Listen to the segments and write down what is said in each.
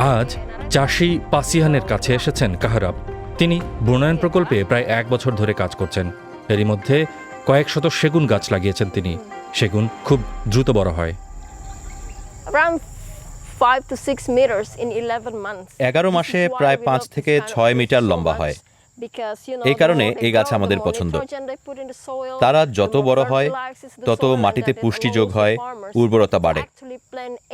আজ চাষি পাসিহানের কাছে এসেছেন কাহারাব। তিনি বনায়ন প্রকল্পে প্রায় এক বছর ধরে কাজ করছেন। এরই মধ্যে কয়েক শত সেগুন গাছ লাগিয়েছেন তিনি। সেগুন খুব দ্রুত বড় হয়। Around five to six meters in 11 এগারো মাসে প্রায় পাঁচ থেকে ছয় মিটার লম্বা হয়। এই কারণে এই গাছ আমাদের পছন্দ। তারা যত বড় হয় তত মাটিতে পুষ্টি যোগ হয় উর্বরতা বাড়ে।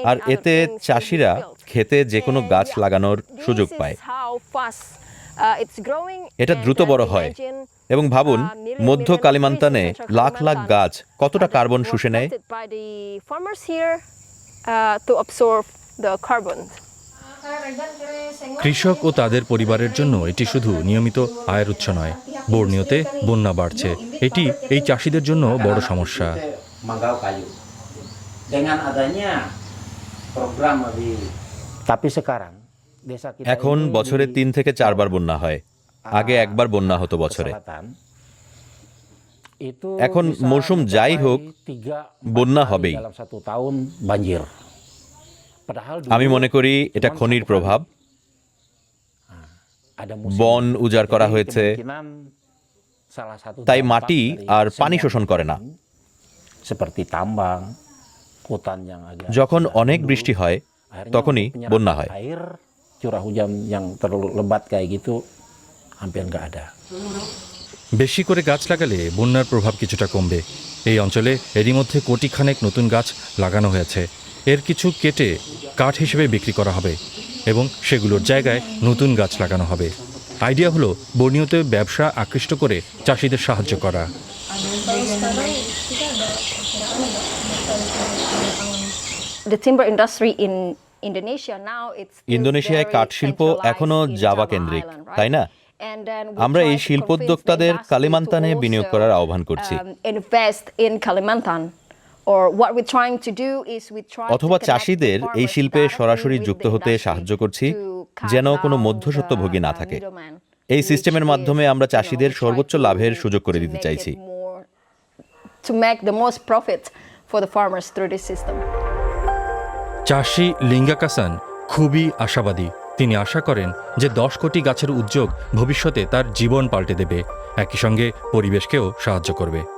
আর এতে চাষিরা খেতে যে কোনো গাছ লাগানোর সুযোগ পায়। এটা দ্রুত বড় হয়। এবং ভাবুন মধ্য কালিমান্তানে লাখ লাখ গাছ কতটা কার্বন শুষে নেয়? কৃষক ও তাদের পরিবারের জন্য এটি শুধু নিয়মিত আয়ের উৎস নয় বর্ণীয়তে বন্যা বাড়ছে। এটি এই চাষিদের জন্য বড় সমস্যা। এখন বছরে তিন থেকে চারবার বন্যা হয়। আগে একবার বন্যা হতো বছরে। এখন মৌসুম যাই হোক, বন্যা হবেই। আমি মনে করি এটা খনির প্রভাব। বন উজাড় করা হয়েছে। তাই মাটি আর পানি শোষণ করে না। যখন অনেক বৃষ্টি হয় তখনই বন্যা হয়। বেশি করে গাছ লাগালে বন্যার প্রভাব কিছুটা কমবে। এই অঞ্চলে এরই মধ্যে কোটিখানেক নতুন গাছ লাগানো হয়েছে। এর কিছু কেটে কাঠ হিসেবে বিক্রি করা হবে এবং সেগুলোর জায়গায় নতুন গাছ লাগানো হবে। আইডিয়া হলো বর্ণীয়তে ব্যবসা আকৃষ্ট করে চাষিদের সাহায্য করা। The timber industry in Indonesia now it's still ইন্দোনেশিয়ায় কাঠ শিল্প centralized এখনও in জাভা কেন্দ্রিক তাই না? আমরা এই to শিল্পোদ্যোক্তাদের কালিমান্তানে বিনিয়োগ করার আহ্বান করছি। অথবা চাষিদের এই শিল্পে সরাসরি যুক্ত হতে সাহায্য করছি যেন কোনো মধ্যসত্ত্বভোগী না থাকে। এই সিস্টেমের মাধ্যমে আমরা চাষিদের সর্বোচ্চ লাভের সুযোগ করে দিতে চাইছি। চাষি লিঙ্গাকাসান খুবই আশাবাদী। তিনি আশা করেন যে দশ কোটি গাছের উদ্যোগ ভবিষ্যতে তার জীবন পাল্টে দেবে। একই সঙ্গে পরিবেশকেও সাহায্য করবে।